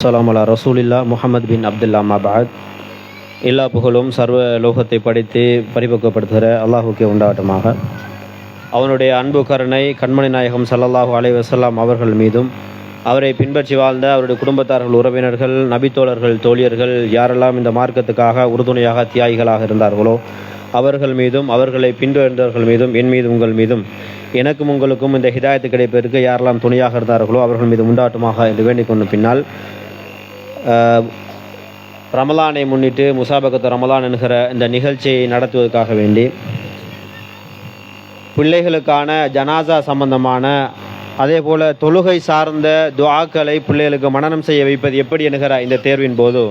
அஸ்லாம் அலா ரசூலில்லா முகமது பின் அப்துல்லா மபாத் எல்லா புகழும் சர்வ லோகத்தை படித்து பரிபக்குவப்படுத்துகிற அல்லாஹுக்கே உண்டாட்டமாக அவனுடைய அன்பு கருணை கண்மணி நாயகம் ஸல்லல்லாஹு அலைஹி வசல்லாம் அவர்கள் மீதும் அவரை பின்பற்றி வாழ்ந்த அவருடைய குடும்பத்தார்கள் உறவினர்கள் நபித்தோழர்கள் தோழியர்கள் யாரெல்லாம் இந்த மார்க்கத்துக்காக உறுதுணையாக தியாகிகளாக இருந்தார்களோ அவர்கள் மீதும் அவர்களை பின்தொடர்ந்தவர்கள் மீதும் என் மீதும் உங்கள் மீதும் எனக்கும் உங்களுக்கும் இந்த ஹிதாயத்து கிடைப்பதற்கு யாரெல்லாம் துணையாக இருந்தார்களோ அவர்கள் மீது உண்டாட்டுமாக என்று வேண்டிக் கொண்ட பின்னால் ரமலானை முன்னிட்டு முசாபகத்து ரமலான் என்கிற இந்த நிகழ்ச்சியை நடத்துவதற்காக வேண்டி பிள்ளைகளுக்கான ஜனாசா சம்பந்தமான அதே போல் தொழுகை சார்ந்த துவாக்களை பிள்ளைகளுக்கு மனனம் செய்ய வைப்பது எப்படி என்கிற இந்த தேர்வின் போது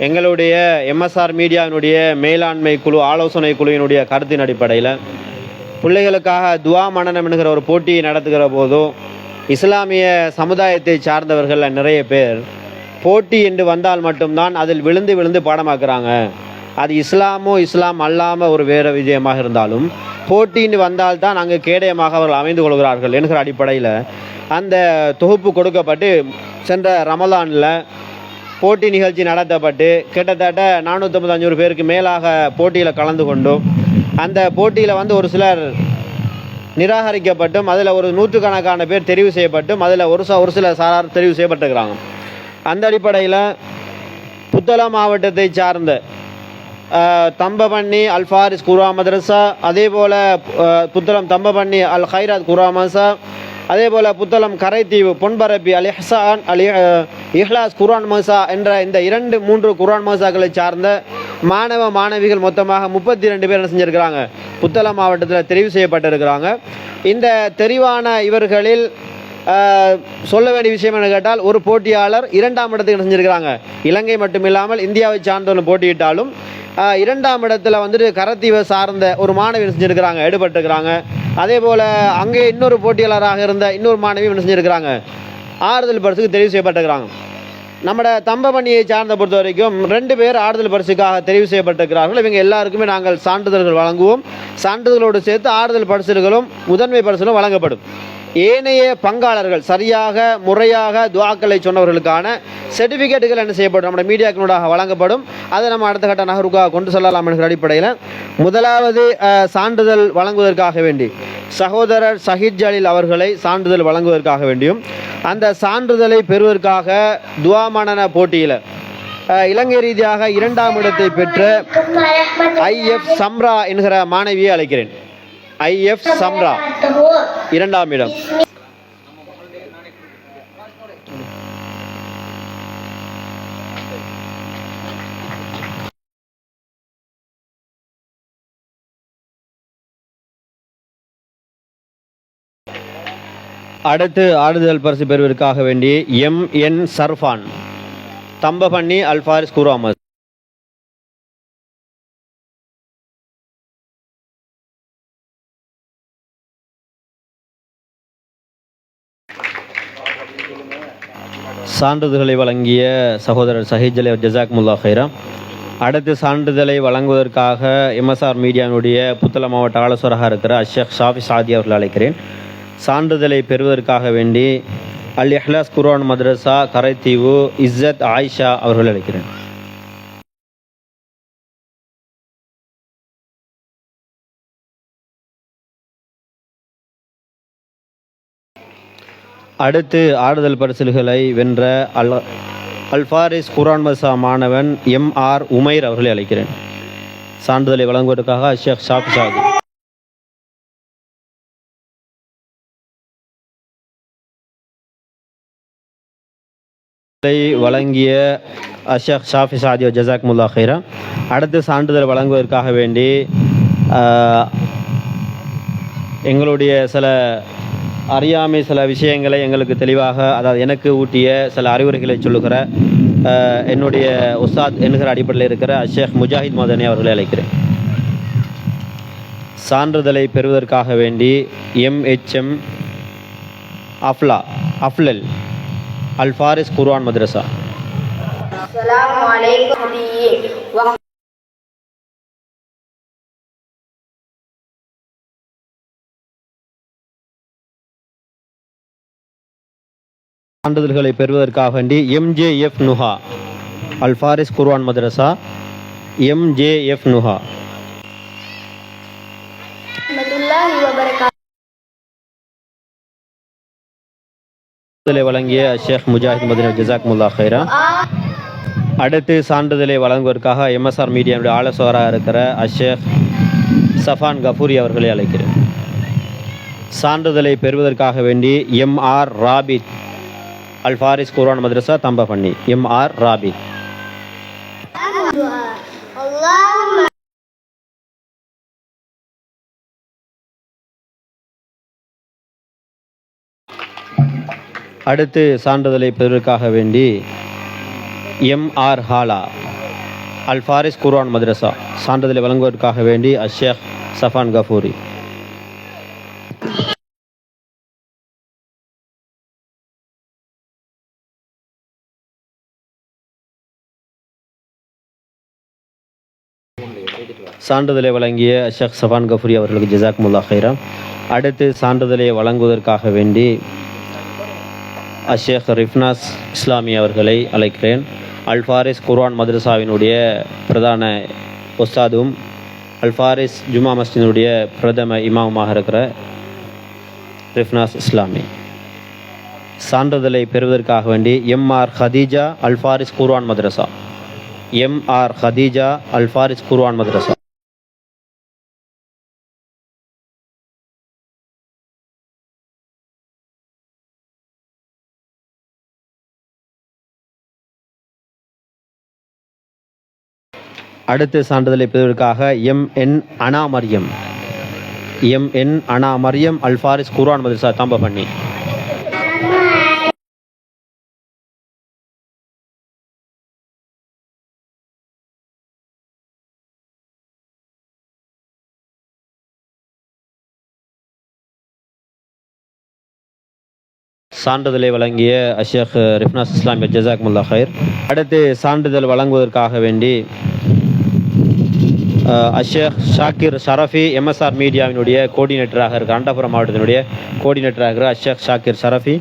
எங்களுடைய எம்எஸ்ஆர் மீடியாவினுடைய மேலாண்மை குழு ஆலோசனை குழுவினுடைய கருத்தின் அடிப்படையில் பிள்ளைகளுக்காக துவா மனனம் என்கிற ஒரு போட்டியை நடத்துகிற போதும் இஸ்லாமிய சமுதாயத்தை சார்ந்தவர்கள் நிறைய பேர் போட்டி என்று வந்தால் மட்டும்தான் அதில் விழுந்து விழுந்து பாடமாக்குறாங்க. அது இஸ்லாமோ இஸ்லாம் அல்லாமல் ஒரு வேறு விஜயமாக இருந்தாலும் போட்டின்னு வந்தால்தான் அங்கு கேடயமாக அவர்கள் அமைந்து கொள்கிறார்கள் என்கிற அடிப்படையில் அந்த தொகுப்பு கொடுக்கப்பட்டு சென்ற ரமலானில் போட்டி நிகழ்ச்சி நடத்தப்பட்டு கிட்டத்தட்ட நானூற்றம்பது அஞ்சூறு பேருக்கு மேலாக போட்டியில் கலந்து கொண்டும். அந்த போட்டியில் வந்து ஒரு சிலர் நிராகரிக்கப்பட்டும் அதில் ஒரு நூற்றுக்கணக்கான பேர் தெரிவு செய்யப்பட்டும் அதில் ஒரு ச ஒரு சில சாரார் தெரிவு செய்யப்பட்டிருக்கிறாங்க. அந்த அடிப்படையில் புத்தளம் மாவட்டத்தை சார்ந்த தம்பபண்ணி அல்ஃபாரிஸ் குரா மதரசா அதே போல் புத்தளம் தம்பபண்ணி அல் ஹைராத் குரா மதரசா அதே போல் புத்தளம் கரைத்தீவு பொன்பரப்பி அல் இஹ்சான் அல் இஹ்லாஸ் குரான் மசா என்ற இந்த இரண்டு மூன்று குரான் மசாக்களை சார்ந்த மாணவ மாணவிகள் மொத்தமாக முப்பத்தி ரெண்டு பேர் என்ன செஞ்சுருக்கிறாங்க? புத்தளம் மாவட்டத்தில் தெரிவு செய்யப்பட்டிருக்கிறாங்க. இந்த தெரிவான இவர்களில் சொல்ல வேண்டிய விஷயம் என்ன கேட்டால் ஒரு போட்டியாளர் இரண்டாம் இடத்துக்கு செஞ்சுருக்கிறாங்க? இலங்கை மட்டுமில்லாமல் இந்தியாவை சார்ந்தவர்கள் போட்டியிட்டாலும் இரண்டாம் இடத்துல வந்துட்டு கரத்தீவை சார்ந்த ஒரு மாணவி செஞ்சுருக்கிறாங்க? செஞ்சிருக்கிறாங்க அதே போல் அங்கே இன்னொரு போட்டியாளராக இருந்த இன்னொரு மாணவி என்ன செஞ்சுருக்கிறாங்க? ஆறுதல் பரிசுக்கு தெரிவு செய்யப்பட்டிருக்கிறாங்க. நம்மட தம்பபணியை சார்ந்த பொறுத்த வரைக்கும் ரெண்டு பேர் ஆறுதல் பரிசுக்காக தெரிவு செய்யப்பட்டிருக்கிறார்கள். இவங்க எல்லாருக்குமே நாங்கள் சான்றிதழ்கள் வழங்குவோம். சான்றிதழோடு சேர்த்து ஆறுதல் பரிசுகளும் முதன்மை பரிசுகளும் வழங்கப்படும். ஏனைய பங்காளர்கள் சரியாக முறையாக துவாக்களை சொன்னவர்களுக்கான சர்டிஃபிகேட்டுகள் என்ன செய்யப்படும்? நம்ம மீடியாக்களூடாக வழங்கப்படும். அதை நம்ம அடுத்த கட்ட நகருக்காக கொண்டு செல்லலாம் என்கிற அடிப்படையில் முதலாவது சான்றிதழ் வழங்குவதற்காக வேண்டி சகோதரர் சஹித் ஜலீல் அவர்களை சான்றிதழ் வழங்குவதற்காக வேண்டியும் அந்த சான்றிதழை பெறுவதற்காக துவா மனன போட்டியில் இலங்கை ரீதியாக இரண்டாம் இடத்தை பெற்ற ஐஎஃப் சம்ரா என்கிற மாணவியை அழைக்கிறேன். ஐஎஃப் சம்ரா. இரண்டாம் இடம். அடுத்து ஆறுதல் பரிசு பெறுவதற்காக வேண்டி எம் என் சர்ஃபான். தம்பபண்ணி அல்ஃபாரிஸ் குராமத் சான்றிதழ்களை வழங்கிய சகோதரர் சஹிஜலை ஜசாக் முல்லா ஹைரா அடுத்து சான்றிதழை வழங்குவதற்காக எம்எஸ்ஆர் மீடியாவினுடைய புத்தள மாவட்ட ஆலோசராக இருக்கிற அஷேக் ஷாஃபி சாதி அவர்கள் அழைக்கிறேன். சான்றிதழை பெறுவதற்காக வேண்டி அல் எஹ்லாஸ் குர்ஆன் மதரசா கரைத்தீவு இஸ்ஸத் ஆயிஷா அவர்கள் அழைக்கிறேன். அடுத்து ஆறுதல் பரிசல்களை வென்ற அல் அல்ஃபாரிஸ் குரான் மசா மாணவன் எம் ஆர் உமைர் அவர்களை அழைக்கிறேன். சான்றிதழை வழங்குவதற்காக ஷேக் ஷாக் ஷாக். வழங்கிய அஷேக் ஷாஃபி சாதியோ ஜசாக் முல்லா ஹைரா அடுத்து சான்றிதழ் வழங்குவதற்காக வேண்டி ஆஹ், எங்களுடைய சில அறியாமை சில விஷயங்களை எங்களுக்கு தெளிவாக அதாவது எனக்கு ஊட்டிய சில அறிவுரைகளை சொல்லுகிற என்னுடைய உஸ்தாத் என்கிற அடிப்படையில் இருக்கிற அஷேக் முஜாஹித் மதனி அவர்களை அழைக்கிறேன். சான்றிதழை பெறுவதற்காக வேண்டி எம்ஹெச்எம் அஃப்லா அஃப்லல் அல்ஃபாரிஸ் குர்வான் மദ്രസ சான்றிதழ்களை பெறுவதற்காக வேண்டி எம்ஜேஎஃப் நுஹா அல் குர்வான் மதரசா எம்ஜேஎஃப் நுஹா வழங்கிய ஷேக் முஜாஹித் மதினா ஜசாக் முல்லா ஹைரா அடுத்து சான்றிதழை வழங்குவதற்காக எம்எஸ்ஆர் மீடியாவுடைய ஆலோசகராக இருக்கிற அஷேக் சஃபான் கபூரி அவர்களை அழைக்கிறேன். சான்றிதழை பெறுவதற்காக வேண்டி எம் ஆர் ராபித் அல்ஃபாரிஸ் குரான் மதரசா தம்பபண்ணி எம் ஆர் ராபி. அடுத்து சான்றிதழை பெறுவதற்காக வேண்டி எம் ஆர் ஹாலா அல் அல்ஃபாரிஸ் குர்ஆன் மதரசா சான்றிதழை வழங்குவதற்காக வேண்டி அஷேக் சஃபான் கஃபூரி. சான்றிதழை வழங்கிய அஷக் சஃபான் கஃபூரி அவர்களுக்கு ஜிசாக் முல்லா ஹைரா அடுத்து சான்றிதழை வழங்குவதற்காக வேண்டி அஷேக் ரிஃப்னாஸ் இஸ்லாமி அவர்களை அழைக்கிறேன். அல்ஃபாரிஸ் குர்வான் மதரசாவினுடைய பிரதான ஒஸ்தாதும் அல்ஃபாரிஸ் ஜுமா மஸ்ஜினுடைய பிரதம இமாமுமாக இருக்கிற ரிஃப்னாஸ் இஸ்லாமி. சான்றிதழை பெறுவதற்காக வேண்டி எம் ஆர் ஹதீஜா அல்ஃபாரிஸ் குர்ஆன் மதரசா. எம்ஆர் ஹதீஜா அல்ஃபாரிஸ் குர்வான் மதரசா. அடுத்த சான்றிதழை பெறுவதற்காக M N Ana Mariyam M N Ana Mariyam Alfaris குரான் மதரசா தாம்பபண்ணி சான்றிதழை வழங்கிய அஷேக் ரிஃப்னாஸ் இஸ்லாமிய ஜசாக் முல்லா ஹைர் அடுத்து சான்றிதழ் வழங்குவதற்காக வேண்டி அஷேக் ஷாக்கிர் ஷரஃபி எம்எஸ்ஆர் மீடியாவினுடைய கோஆர்டினேட்டராக இருக்கிற அண்டபுரம் மாவட்டத்தினுடைய கோஆர்டினேட்டராக இருக்கிற அஷேக் ஷாக்கிர் ஷரஃபி.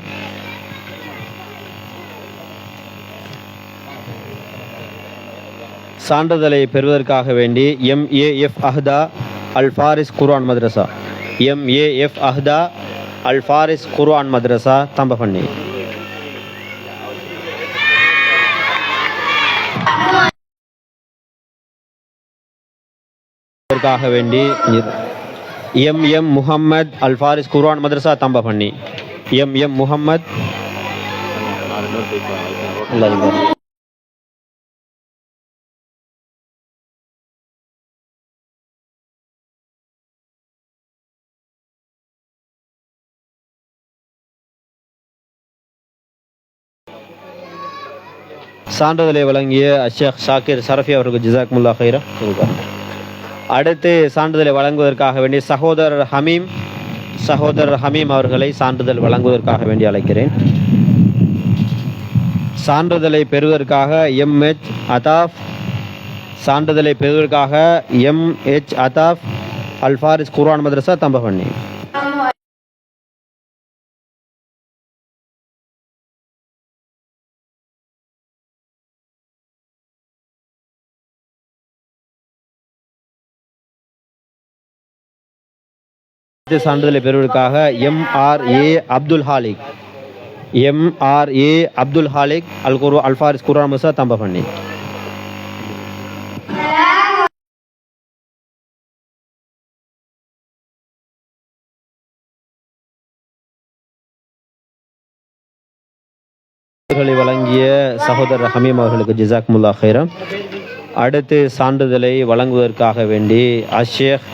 சான்றிதழை பெறுவதற்காக வேண்டி எம்ஏஎஃப் அஹ்தா அல் ஃபாரிஸ் குர்ஆன் மதரசா எம்ஏஎஃப் அஹ்தா அல் ஃபாரிஸ் குர்ஆன் மദ്രസ தம்பபண்ணி நலத்திற்காக வேண்டி எம் எம் முகம்மது அல்ஃபாரிஸ் குர்ஆன் மதரசா தம்ப பண்ணி. M M Muhammad. சான்றிதழை வழங்கிய அஷேக் ஷாக்கிர் சரஃபி அவருக்கு ஜிசாக்முல்லா ஹைரா இருக்கார் அடுத்து சான்றிதழை வழங்குவதற்காக வேண்டிய சகோதரர் ஹமீம் சகோதரர் ஹமீம் அவர்களை சான்றிதழ் வழங்குவதற்காக வேண்டி அழைக்கிறேன். சான்றிதழை பெறுவதற்காக எம் எச் அதாஃப் சான்றிதழை பெறுவதற்காக எம் எச் அதாஃப் அல்ஃபாரிஸ் குர்ஆன் மதரசா தம்பவண்ணி. சான்றிதழை பெறுவதற்காக M R A Abdul Haliq M R A Abdul Haliq அல் குரு அல்ஃபாரிஸ் குரான் முசா தம்பபண்ணி வழங்கிய சகோதரர் ஹமீம் அவர்களுக்கு ஜிசாக் முல்லா ஹைரம் அடுத்து சான்றிதழை வழங்குவதற்காக வேண்டி அஷேக்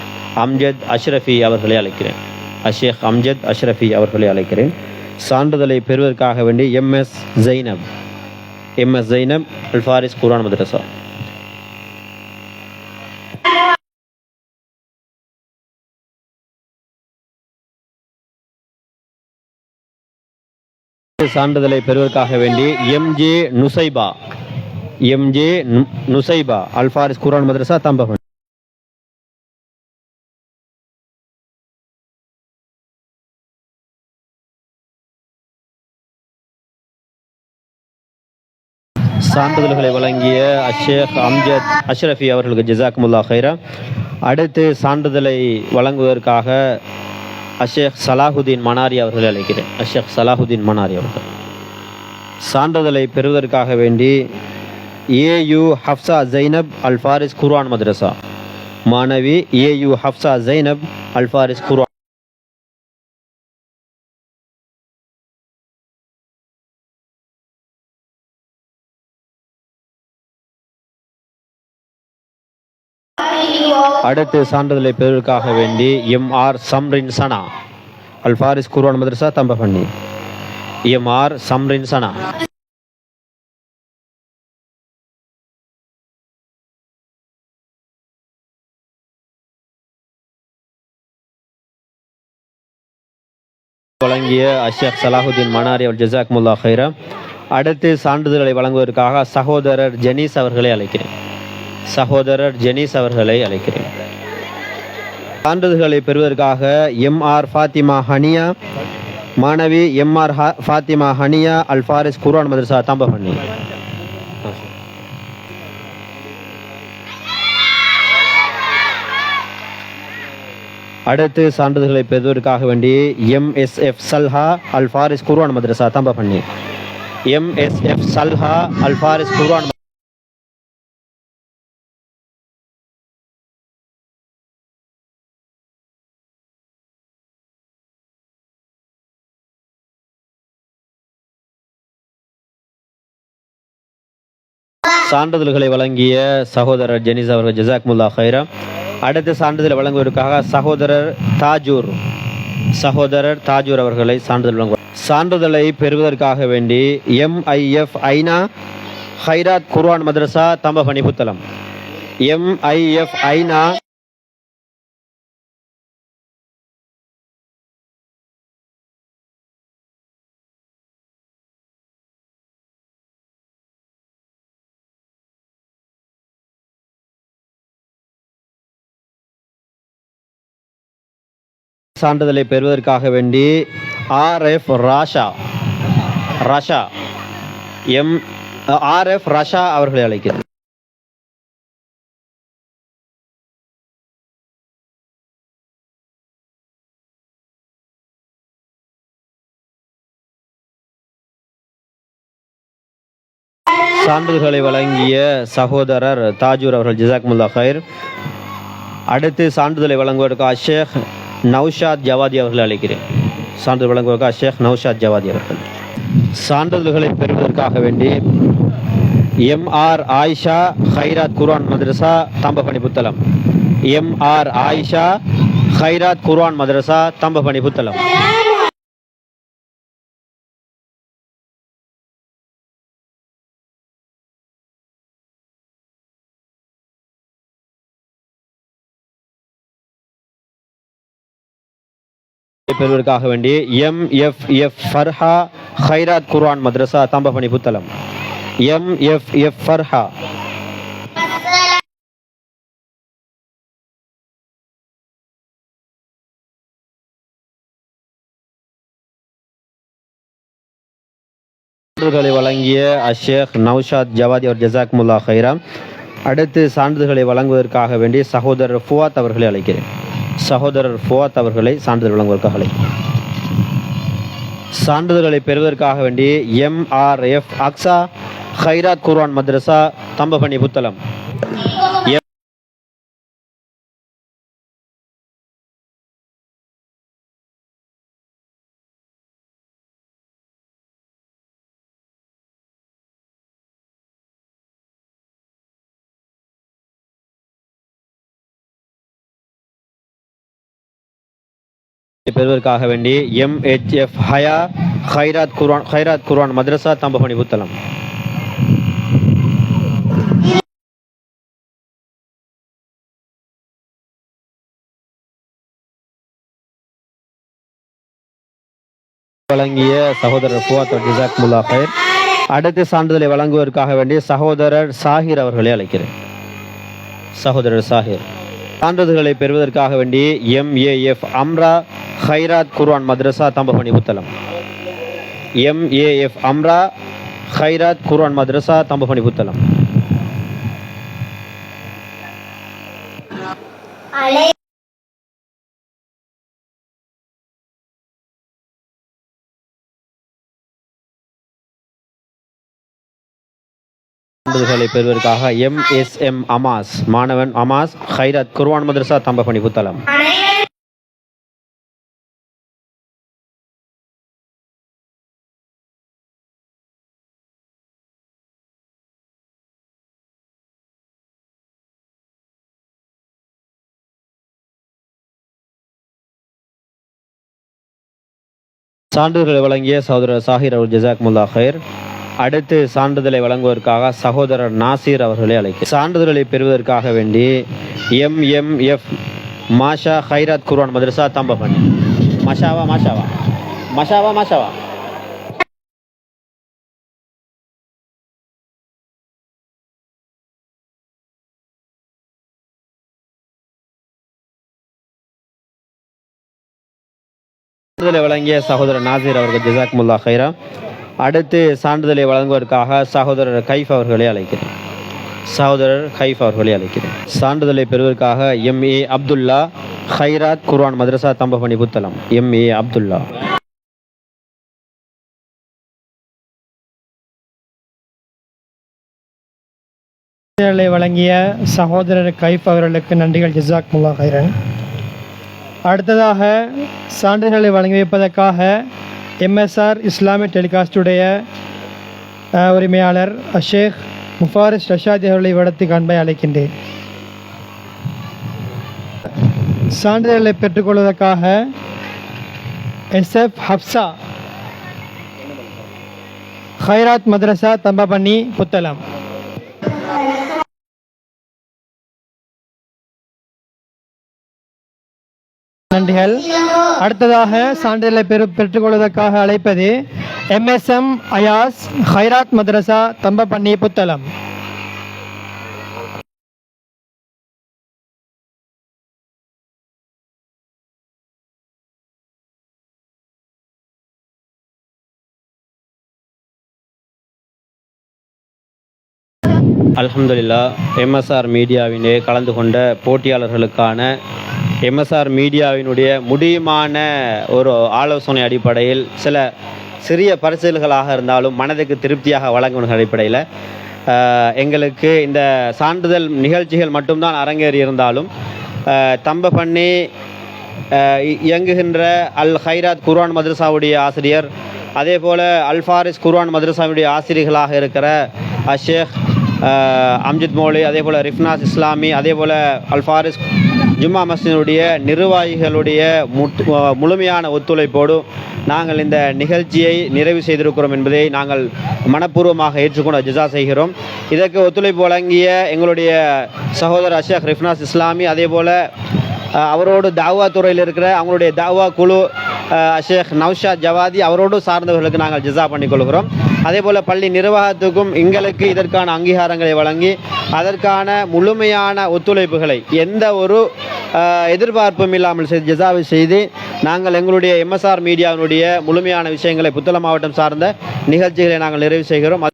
அம்ஜத் அஷ்ரஃபி அவர்களை அழைக்கிறேன். அஷேக் அம்ஜத் அஷ்ரஃபி அவர்களை அழைக்கிறேன். சான்றிதழை பெறுவதற்காக வேண்டி எம்எஸ் ஜெய்னப் எம்எஸ் ஜெய்னப் அல்ஃபாரிஸ் குரான் மதரசா சான்றிதழை பெறுவதற்காக வேண்டி எம்ஜே நுசைபா எம்ஜே நுசைபா அல்ஃபாரிஸ் குரான் மதரசா தம்பகன் சான்றிதழ்களை வழங்கிய அஷேக் அம்ஜத் அஷ்ரஃபி அவர்களுக்கு ஜிசாக்முல்லா ஹைரா அடுத்து சான்றிதழை வழங்குவதற்காக அஷேக் சலாஹுதீன் மனாரி அவர்களை அழைக்கிறேன். அஷேக் சலாஹுதீன் மனாரி அவர்கள். சான்றிதழை பெறுவதற்காக வேண்டி ஏ ஏயு ஹப்சா ஜைனப் அல்ஃபாரிஸ் குர்ஆன் மதரசா. மாணவி ஏ ஏயு ஹப்சா ஜைனப் அல் அல்ஃபாரிஸ் குர்ஆன் அடுத்து சான்றிதழை பெறுவதற்காக வேண்டி எம் ஆர் சம்ரின் சனா. அல்ஃபாரிஸ் குர்வான் மதரசா தம்பபண்ணி எம் ஆர் சம்ரின் சனா. வழங்கிய அஷேக் சலாஹுதீன் மனாரி அவள் ஜசாக் முல்லா ஹைரம் அடுத்து சான்றிதழ்களை வழங்குவதற்காக சகோதரர் ஜெனீஸ் அவர்களை அழைக்கிறேன். சகோதரர் ஜெனிஸ் அவர்களை அழைக்கிறேன். சான்றிதழ்களை பெறுவதற்காக எம் ஆர் ஃபாத்திமா ஹனியா மாணவி எம் ஆர் ஃபாத்திமா ஹனியா அல் ஃபாரிஸ் குர்ஆன் மதரசா தம்பஹண்ணி அடுத்து சான்றிதழ்களை பெறுவதற்காக வேண்டி M S F Salha Al Faris குர்ஆன் மதரசா Thambapanni M S F Salha Al Faris குர்ஆன் சான்றிதழ்களை வழங்கிய சகோதரர் ஜெனிஸ் அவர்கள் ஜசாக் ஜசாக்முல்லா ஹைரா அடுத்த சான்றிதழை வழங்குவதற்காக சகோதரர் தாஜூர் சகோதரர் தாஜூர் அவர்களை சான்றிதழ் வழங்குவார். சான்றிதழை பெறுவதற்காக வேண்டி எம்ஐஎஃப் ஐநா ஹைராத் குர்வான் மதரசா தம்ப பணிபுத்தலம் எம்ஐஎஃப் ஐநா சான்றிதழை பெறுவதற்காக வேண்டி RF Rasha Rasha M RF Rasha அவர்களை அழைக்கிறேன் சான்றிதழ்களை வழங்கிய சகோதரர் தாஜூர் அவர்கள் ஜிசாக்முல்லா ஹைர் அடுத்து சான்றிதழை வழங்குவதற்கு அஷேக் நவ்ஷாத் ஜவாதி அவர்கள் அழைக்கிறேன். சான்றிதழ் வழங்குவதற்காக ஷேக் நௌஷாத் ஜவாதி அவர்கள். சான்றிதழ்களை பெறுவதற்காக வேண்டி எம் ஆர் ஆயிஷா ஹைராத் குர்வான் மதரசா தம்பபணி புத்தளம். எம் ஆர் ஆயிஷா ஹைராத் குர்வான் மதரசா தம்பபணி புத்தளம். பெறுவதற்காக வேண்டி M F F Farha Hairath குர்ஆன் மദ്രസ Thambapanni Puttalam M F F Farha சான்றுகளை வழங்கிய அஷேக் நௌஷாத் ஜவாதி அவர் ஜசாக் ஜசாக்முல்லா ஹைராம் அடுத்து சான்றிதழ்களை வழங்குவதற்காக வேண்டி சகோதரர் ஃபுவாத் அவர்களை அழைக்கிறேன். சகோதரர் ஃபுவாத் அவர்களை சான்றிதழ் வழங்குவதற்காக சான்றிதழ்களை பெறுவதற்காக வேண்டி எம்ஆர்எஃப் அக்ஸா ஹைராத் குர்வான் மദ്രസ தம்பபணி புத்தளம். பெறுவதற்காக வேண்டி எம் எம்ஹெச்எஃப் ஹயா ஹைராத் குர்வான் ஹைராத் குர்வான் மദ്രസ தம்பபணி புத்தளம் வழங்கிய சகோதரர் ஃபுவாத் ஜிசாக் முல்லா ஹைர் அடுத்த சான்றிதழை வழங்குவதற்காக வேண்டிய சகோதரர் சாஹிர் அவர்களை அழைக்கிறேன். சகோதரர் சாஹிர். சான்றிதழ்களை பெறுவதற்காக வேண்டி எம்ஏஎஃப் அம்ரா ஹைராத் குர்வான் மദ്രസ தம்பபணி புத்தளம் எம்ஏஎஃப் அம்ரா ஹைராத் குர்வான் மதரசா தம்பபணி புத்தளம் விருதுகளை பெறுவதற்காக எம் எஸ் எம் அமாஸ் மாணவன் அமாஸ் ஹைராத் குர்வான் மதரசா தம்பபணி புத்தளம். சான்றிதழ்களை வழங்கிய சகோதரர் சாஹிர் அவர் ஜசாக் முல்லா ஹைர். அடுத்து சான்றிதழை வழங்குவதற்காக சகோதரர் நாசிர் அவர்களை அழைக்க சான்றிதழை பெறுவதற்காக வேண்டி M M F Masha Hairath குர்வான் மதரசா தம்பபணி மஷாவா மாஷாவா? மஷாவா மாஷாவா? வழங்கிய சகோதரர் நாசிர் அவர்கள் ஜிசாக் முல்லா ஹைரா அடுத்து சான்றிதழை வழங்குவதற்காக சகோதரர் கைஃப் அவர்களை அழைக்கிறேன். சகோதரர் கைஃப் அவர்களை அழைக்கிறேன். சான்றிதழை பெறுவதற்காக எம் ஏ அப்துல்லா ஹைராத் குர்வான் மதரசா Thambapanni Puttalam. M A Abdullah. வழங்கிய சகோதரர் கைஃப் அவர்களுக்கு நன்றிகள். ஜிசாக் முல்லா ஹைரன் அடுத்ததாக சான்றிதழ்களை வழங்கி வைப்பதற்காக எம்எஸ்ஆர் இஸ்லாமிய டெலிகாஸ்டுடைய உரிமையாளர் அஷேக் முஃபாரிஸ் ரஷாதி அவர்களை இடத்து காண்பை அழைக்கின்றேன். சான்றிதழ்களை பெற்றுக்கொள்வதற்காக எஸ்எஃப் ஹப்சா ஹைராத் மதரசா தம்பாபண்ணி புத்தளம். நன்றிகள். அடுத்ததாக சான்றிதழை பெறு பெற்றுக்கொள்வதற்காக அழைப்பது எம்எஸ்எம் அயாஸ் ஹைராத் மദ്രസ தம்பப்பண்ணி புத்தளம். அல்ஹம்துலில்லா எம்எஸ்ஆர் மீடியாவினே கலந்து கொண்ட போட்டியாளர்களுக்கான எம்எஸ்ஆர் மீடியாவினுடைய முடியுமான ஒரு ஆலோசனை அடிப்படையில் சில சிறிய பரிசீல்களாக இருந்தாலும் மனதுக்கு திருப்தியாக வழங்குவதன் அடிப்படையில் எங்களுக்கு இந்த சான்றிதழ் நிகழ்ச்சிகள் மட்டும்தான் அரங்கேறி இருந்தாலும் தம்ப பண்ணி இயங்குகின்ற அல் ஹைராத் குர்வான் மதரசாவுடைய ஆசிரியர் அதே போல் அல்ஃபாரிஸ் குர்வான் மதரசாவுடைய ஆசிரியர்களாக இருக்கிற அஷேக் அம்ஜித் மோலி அதே போல் ரிஃப்னாஸ் இஸ்லாமி அதே போல் அல்ஃபாரிஸ் ஜும்மா மசினுடைய நிர்வாகிகளுடைய முழுமையான ஒத்துழைப்போடு நாங்கள் இந்த நிகழ்ச்சியை நிறைவு செய்திருக்கிறோம் என்பதை நாங்கள் மனப்பூர்வமாக ஏற்றுக்கொண்டு ஜிசா செய்கிறோம். இதற்கு ஒத்துழைப்பு வழங்கிய எங்களுடைய சகோதரர் அஷேக் ரிஃப்னாஸ் இஸ்லாமி அதே போல் அவரோடு தாவா துறையில் இருக்கிற அவங்களுடைய தாவா குழு ஷேக் நௌஷாத் ஜவாதி அவரோடு சார்ந்தவர்களுக்கு நாங்கள் ஜிசா பண்ணிக்கொள்கிறோம் அதே போல் பள்ளி நிர்வாகத்துக்கும் எங்களுக்கு இதற்கான அங்கீகாரங்களை வழங்கி அதற்கான முழுமையான ஒத்துழைப்புகளை எந்த ஒரு எதிர்பார்ப்பும் இல்லாமல் செய்து ஜிசாவை செய்து நாங்கள் எங்களுடைய எம்எஸ்ஆர் மீடியாவினுடைய முழுமையான விஷயங்களை புத்தளம் மாவட்டம் சார்ந்த நிகழ்ச்சிகளை நாங்கள் நிறைவு செய்கிறோம்.